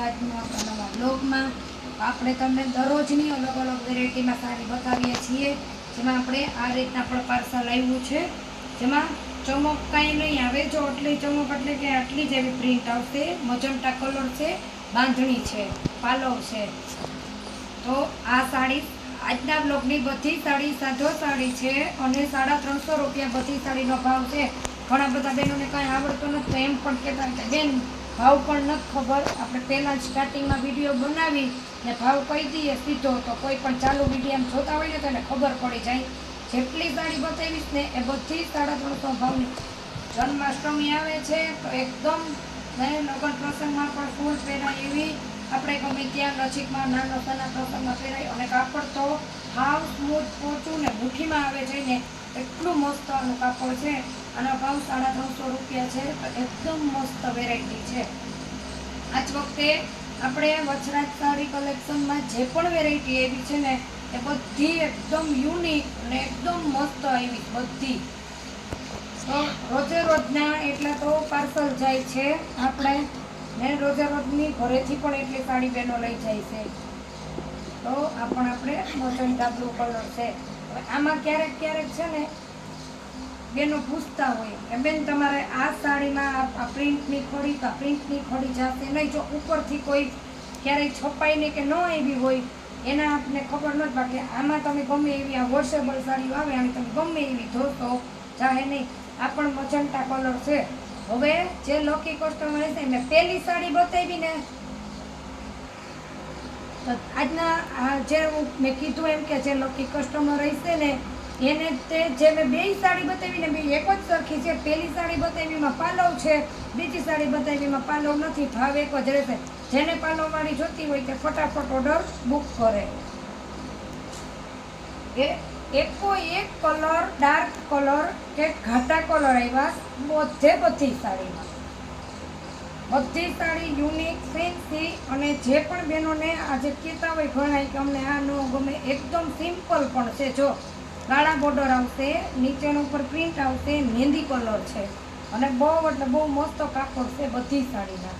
આજના નવા બ્લોગમાં આપણે તમને દરરોજની અલગ અલગ વેરાયટીમાં સાડી બતાવીએ છીએ. જેમાં આપણે આ રીતના પણ પાર્સલ આવ્યું છે. જેમાં ચમક કાંઈ નહીં આવે. જો આટલી ચમક એટલે કે આટલી જ એવી પ્રિન્ટ આવશે. મજમટા કલર છે, બાંધણી છે પાલવ છે. તો આ સાડી આજના બ્લોગની બધી સાડી સાધો સાડી છે અને સાડા ત્રણસો રૂપિયા બધી સાડીનો ભાવ છે. ઘણા બધા બહેનોને કાંઈ આવડતું નથી એમ પણ કહેતા કે, બેન ભાવ પણ નથી ખબર. આપણે પહેલાં સ્ટાર્ટિંગમાં વીડિયો બનાવી ને ભાવ કહી દઈએ સીધો તો કોઈ પણ ચાલુ વીડિયો જોતા હોય ને તો એને ખબર પડી જાય. જેટલી સાડી બતાવીશ ને એ બધી સાડા ત્રણસો ભાવની. જન્માષ્ટમી આવે છે તો એકદમ લગ્ન પ્રસંગમાં પણ ફૂલ પહેરાય એવી. આપણે ગમે ત્યાં નજીકમાં નાનો નાના પ્રસંગમાં પહેરાય અને કાપડ તો હાવ સ્મૂથ પોચું ને મુઠ્ઠીમાં આવે છે ને એટલું મસ્ત આનું કાપડ છે. આનો ભાવ સાડા ત્રણસો રૂપિયા છે. એકદમ મસ્ત વેરાયટી છે. આજ વખતે આપણે વચરાજ સાડી કલેક્શનમાં જે પણ વેરાયટી એવી છે ને, એ બધી એકદમ યુનિક અને એકદમ મસ્ત આવી બધી. તો રોજે રોજના એટલા તો પાર્સલ જાય છે. આપણે ને રોજે રોજની ઘરેથી પણ એટલી સાડી બહેનો લઈ જાય છે. તો આ પણ આપણે મોટન ડાબલું કલર છે. આમાં ક્યારેક ક્યારેક છે ને બેનો પૂછતા હોય એમ બેન, તમારે આ સાડીમાં આ- પ્રિન્ટની ખોડી તો પ્રિન્ટની ખોડી જાતે નહીં, જો ઉપરથી કોઈ ક્યારેય છપાઈને કે ન આવી હોય, એના આપને ખબર નથી બાકી આમાં તમે ગમે એવી આ વોશેબલ સાડીઓ આવે અને તમે ગમે એવી ધોતો ચાહે નહીં. આ પણ મજંટા કલર છે. હવે જે લકી કસ્ટમર હશે મેં પહેલી સાડી બતાવી ને. આજના જે મેં કીધું એમ કે જે લકી કસ્ટમર રહેશે ને એને તે જે મેં બે સાડી બતાવીને બે, એક જ સરખી છે પહેલી સાડી બતાવીમાં પાલવ છે, બીજી સાડી બતાવીમાં પાલવ નથી, ભાવ એક જ રહેશે. જેને પાલવવાળી જોતી હોય તે ફટાફટ ઓર્ડર બુક કરે. એ એકો એક કલર ડાર્ક કલર કે ઘાટા કલર આવ્યા બધે બધી સાડીમાં. બધી સાડી યુનિક ફેન્સી અને જે પણ બહેનોને આજે કહેતા હોય ઘણા કે અમને આ ન ગમે, એકદમ સિમ્પલ પણ છે, જો. કાળા બોર્ડર આવશે, નીચેનું ઉપર પ્રિન્ટ આવશે, મહેંદી કલર છે. અને બહુ એટલે બહુ મસ્ત કાપડ છે બધી સાડીના.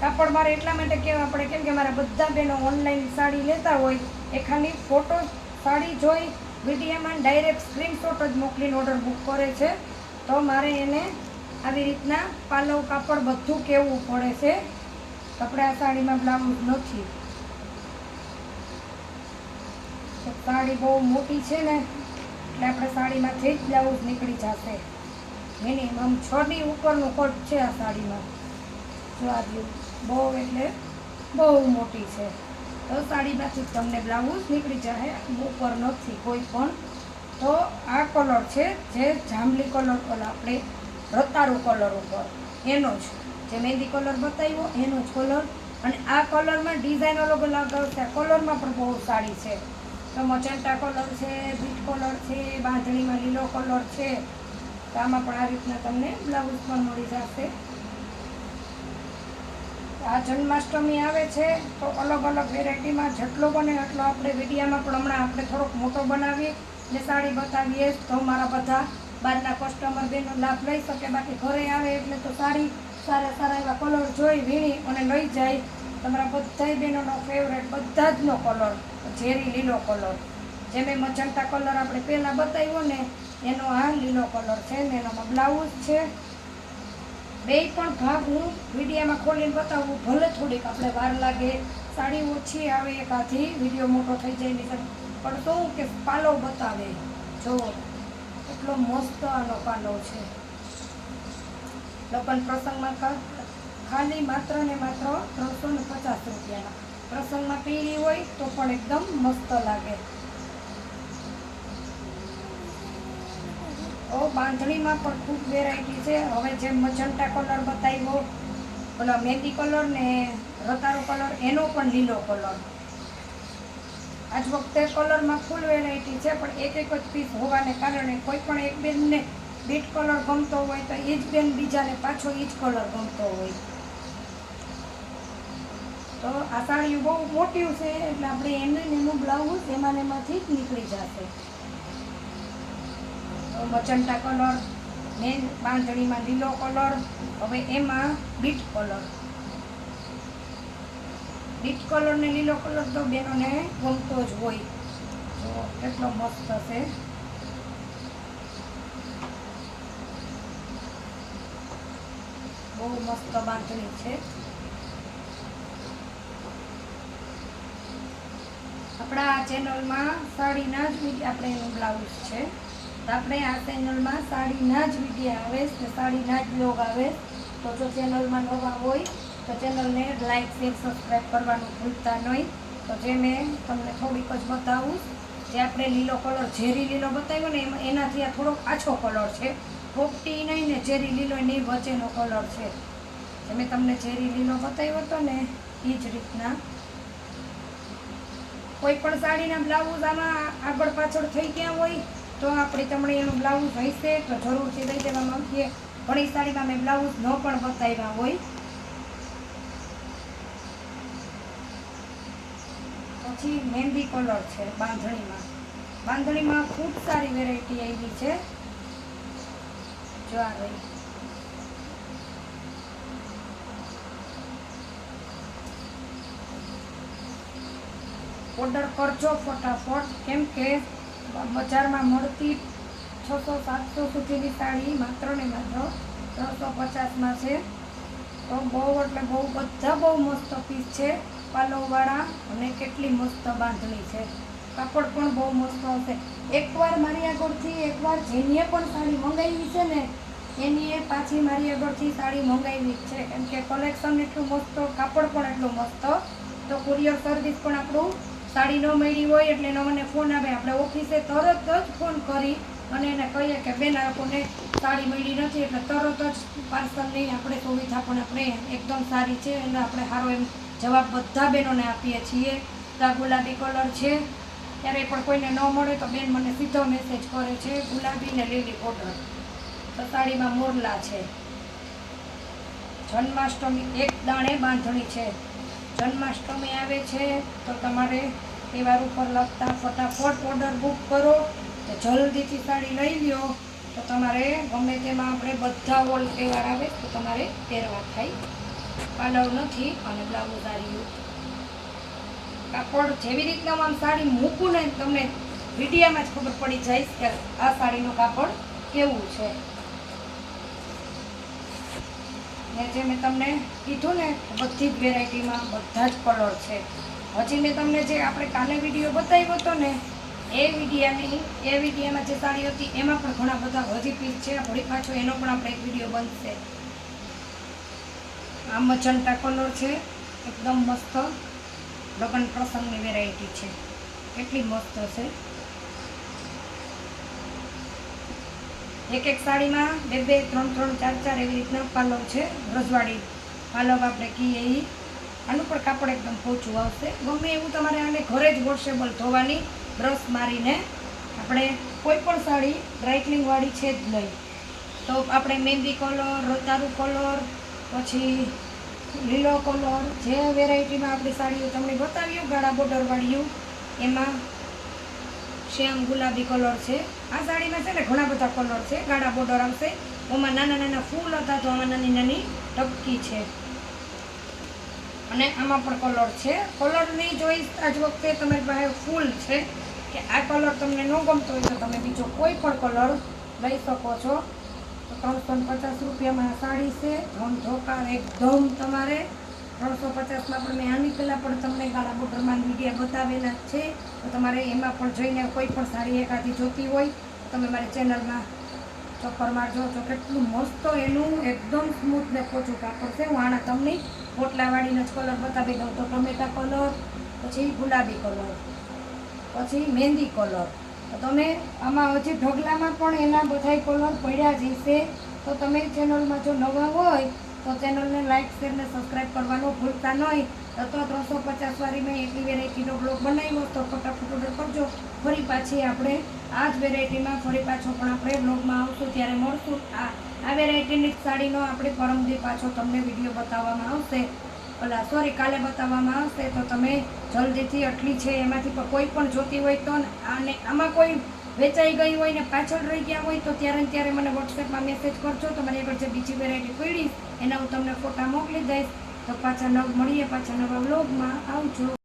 કાપડ મારે એટલા માટે કહેવા પડે કેમ કે મારા બધા બહેનો ઓનલાઈન સાડી લેતા હોય, એ ખાલી ફોટો સાડી જોઈ, વિડીયોમાં ડાયરેક્ટ સ્ક્રીનશોટ જ મોકલીને ઓર્ડર બુક કરે છે. તો મારે એને આવી રીતના પાલવ કાપડ બધું કહેવું પડે છે. આ સાડીમાં બ્લાઉઝ નથી. સાડી બહુ મોટી છે ને એટલે આપણે સાડીમાંથી જ બ્લાઉઝ નીકળી જશે મિનિમમ છની ઉપરનું કટ છે આ સાડીમાં જો આ બહુ એટલે બહુ મોટી છે. તો સાડીમાંથી તમને બ્લાઉઝ નીકળી જશે, ઉપર નથી કોઈ પણ. તો આ કલર છે જે જાંબલી કલર કલર આપણે રતારું કલર ઉપર. એનો જ, જે મહેંદી કલર બતાવ્યો, એનો જ કલર અને આ કલરમાં ડિઝાઇન અલગ અલગ આવશે. કલરમાં પણ બહુ સારી છે. તો મચંટા કલર છે બીટ કલર છે બાંધણીમાં લીલો કલર છે. તો આમાં પણ આ રીતના તમને બ્લાઉઝ પણ મળી જશે. આ જન્માષ્ટમી આવે છે, તો અલગ અલગ વેરાયટીમાં જેટલો બને એટલો આપણે વિડીયામાં પણ હમણાં આપણે થોડોક મોટો બનાવીએ. ને સાડી બતાવીએ તો મારા બધા બહારના કસ્ટમર બેનો લાભ લઈ શકે, બાકી ઘરે આવે એટલે તો સાડી સારા સારા એવા કલર જોઈ વીણી અને લઈ જાય. તમારા બધા બહેનોનો ફેવરેટ બધા જનો કલર ઝેરી લીલો કલર. જે મેં મજંટા કલર આપણે પહેલાં બતાવ્યો ને, એનો આ લીલો કલર છે ને, એનામાં બ્લાઉઝ છે. બે પણ ભાગ હું વિડીયામાં ખોલીને બતાવું. ભલે થોડીક આપણે વાર લાગે, સાડી ઓછી આવે એકાથી વીડિયો મોટો થઈ જાય નહીં પણ તો કે પાલવ બતાવે. જો, એટલો મસ્ત આનો પાલવ છે. લગ્ન પ્રસંગમાં ખાલી માત્ર ને માત્ર ત્રણસો પ્રસંગમાં પીળી હોય તો પણ એકદમ મસ્ત લાગે. ઓ, બાંધણીમાં પણ ખૂબ વેરાયટી છે. હવે જે મજંટા કલર બતાવ્યો, ઓલા મહેંદી કલર ને રતારો કલર એનો પણ લીલો કલર આજ વખતે કલરમાં ફૂલ વેરાયટી છે, પણ એક એક જ પીસ હોવાને કારણે કોઈ પણ એક બેનને બીટ કલર ગમતો હોય તો એ જ બેન બીજાને પાછો એ જ કલર ગમતો હોય. તો આ સાડીઓ બહુ મોટી છે, એટલે આપણે એને એનું બ્લાઉઝ એમાં એમાંથી જ નીકળી જશે. મચંટા કલર મેન બાંધણીમાં લીલો કલર હવે એમાં બીટ કલર બીટ કલર ને લીલો કલર તો બેનોને ગમતો જ હોય. તો કેટલો મસ્ત છે બહુ મસ્ત બાંધણી છે. આપણા આ ચેનલમાં સાડીના જ આપણે એનું બ્લાઉઝ છે. તો આપણે આ ચેનલમાં સાડીના જ વિડીયા આવે ને સાડીના જ બ્લોગ આવે તો જો ચેનલમાં નવા હોય, તો ચેનલને લાઇક શેર સબસ્ક્રાઈબ કરવાનું ભૂલતા નહીં. તો જે મેં તમને થોડીક જ બતાવું, જે આપણે લીલો કલર ઝેરી લીલો બતાવ્યો ને, એમાં એનાથી આ થોડોક આછો કલર છે. પોપટી નહીં ને ઝેરી લીલો એની વચ્ચેનો કલર છે. મેં તમને ઝેરી લીલો બતાવ્યો હતો ને, એ જ રીતના કોઈ પણ સાડીના બ્લાઉઝ આમાં આગળ પાછળ થઈ ગયા હોય, તો આપણે તમને એનું બ્લાઉઝ હશે, તો જરૂરથી દઈ દેવામાં માંગીએ ઘણી સાડીમાં મેં બ્લાઉઝ ન પણ બતાવ્યા હોય. પછી મહેંદી કલર છે બાંધણીમાં. બાંધણીમાં ખૂબ સારી વેરાયટી આવી છે. જો આ રહી. ઓર્ડર કરજો ફટાફટ. કેમ કે બજારમાં મળતી છસો, સાતસો સુધીની સાડી માત્ર ને માત્ર ત્રણસો પચાસમાં છે. તો બહુ એટલે બહુ બધા બહુ મસ્ત પીસ છે. પાલોવાળા અને કેટલી મસ્ત બાંધણી છે. કાપડ પણ બહુ મસ્ત હશે. એકવાર મારી આગળથી એકવાર જેનીએ પણ સાડી મંગાવી છે ને એની એ પાછી મારી આગળથી સાડી મંગાવી છે. કેમ કે કલેક્શન એટલું મસ્ત, કાપડ પણ એટલું મસ્ત. તો કુરિયર સર્વિસ પણ આપણું સાડી ન મળી હોય એટલે એનો મને ફોન આવે. આપણે ઓફિસે તરત જ ફોન કરી અને એને કહીએ કે, બેન, આ લોકોને સાડી મળી નથી? એટલે તરત જ પાર્સલની આપણે સુવિધા પણ આપણે એકદમ સારી છે અને આપણે સારો એમ જવાબ બધા બહેનોને આપીએ છીએ. ગુલાબી કલર છે. ત્યારે પણ કોઈને ન મળે તો બેન મને સીધો મેસેજ કરે છે, ગુલાબી ને લીલી બોર્ડર તો સાડીમાં મોરલા છે. જન્માષ્ટમી એક દાણે બાંધણી છે. જન્માષ્ટમી આવે છે તો તમારે તહેવાર ઉપર લગતા ફટાફટ ઓર્ડર બુક કરો. તો જલ્દીથી સાડી લઈ લ્યો. તો તમારે ગમે તેમાં આપણે બધા ઓલ તહેવાર આવે તો તમારે પહેરવા થાય. પાલવ નથી અને બ્લાઉઝ આવ્યું કાપડ જેવી રીતના આમ સાડી મૂકું ને તમને વિડીયામાં જ ખબર પડી જાય કે આ સાડીનું કાપડ કેવું છે. ને જે મેં તમને કીધું ને બધી જ વેરાયટીમાં બધા જ કલર છે. હજી મેં તમને જે આપણે કાલે વીડિયો બતાવ્યો હતો ને, એ વિડીયાની એ વિડીયામાં જે સાડી હતી, એમાં પણ ઘણા બધા હજી પીસ છે. વળી પાછો એનો પણ આપણે એક વીડિયો બનશે. આ મજંટા કલર છે. એકદમ મસ્ત. લગ્ન પ્રસંગની વેરાયટી છે. એટલી મસ્ત છે એક એક સાડીમાં બે બે ત્રણ ત્રણ ચાર ચાર એવી રીતના પાલવ છે. રજવાડી પાલવ આપણે કહીએ એ આનું પણ કાપડ એકદમ પોચું આવશે. ગમે એવું તમારે આને ઘરે જ વોશેબલ ધોવાની, બ્રશ મારીને આપણે કોઈ પણ સાડી ડ્રાયક્લિંગવાળી છે જ નહીં. તો આપણે મહેંદી કલર રતારું કલર પછી લીલો કલર જે વેરાયટીમાં આપણી સાડીઓ તમને બતાવ્યું ગાળા બોર્ડરવાળીયું એમાં શ્યામ ગુલાબી કલર છે. આ સાડીમાં છે ને ઘણા બધા કલર છે. ગાળા બોર્ડર આવશે. ઓમાં નાના નાના ફૂલ હતા તો આમાં નાની નાની ટપકી છે. અને આમાં પણ કલર છે. કલરની જોઈશ આજ વખતે તમારી પાસે ફૂલ છે, કે આ કલર તમને ન ગમતો હોય તો તમે બીજો કોઈ પણ કલર લઈ શકો છો. તો ત્રણસો પચાસ રૂપિયામાં સાડી છે. ધમ ધોકાર એકદમ તમારે. ત્રણસો પચાસમાં પણ મેં આની પહેલાં પણ તમને ગાળા બોર્ડરમાં મીડિયા બતાવેલા જ છે. તો તમારે એમાં પણ જોઈને કોઈ પણ સાડી એકાદી જોતી હોય તમે મારી ચેનલમાં ચક્કર મારજો. તો કેટલું મસ્ત એનું, એકદમ સ્મૂથ ને પોચું કાપડ છે. હું આના તમને પોટલાવાળીનો જ કલર બતાવી દઉં તો ટમેટા કલર પછી ગુલાબી કલર પછી મહેંદી કલર તો તમે આમાં હજી ઢગલામાં પણ એના બધાય કલર પડ્યા જ હશે. તો તમે ચેનલમાં જો નવા હોય, તો ચેનલને લાઇક શેર ને સબસ્ક્રાઈબ કરવાનું ભૂલતા નહીં. અથવા ત્રણસો પચાસ વાળી મેં એટલી વેરાયટીનો બ્લોગ બનાવ્યો તો ફટાફટ ઓર્ડર કરજો. ફરી પાછી આપણે આ જ વેરાયટીમાં ફરી પાછો પણ આપણે બ્લોગમાં આવશું. ત્યારે મળશું. આ આ વેરાયટીની સાડીનો આપણે પરમદી પાછો તમને વીડિયો બતાવવામાં આવશે. ઓલા સોરી કાલે બતાવવામાં આવશે, તો તમે જલ્દીથી આટલી છે, એમાંથી કોઈ પણ જોતી હોય તો અને આમાં કોઈ વેચાઈ ગઈ હોય ને પાછળ રહી ગયા હોય તો ત્યારે ત્યારે મને વોટ્સએપમાં મેસેજ કરજો, તો મારી આગળ જે બીજી વેરાયટી પડી, એના હું તમને ફોટા મોકલી દઈશ. તો પાછા નવ, મળીએ પાછા નવા બ્લોગમાં આવજો.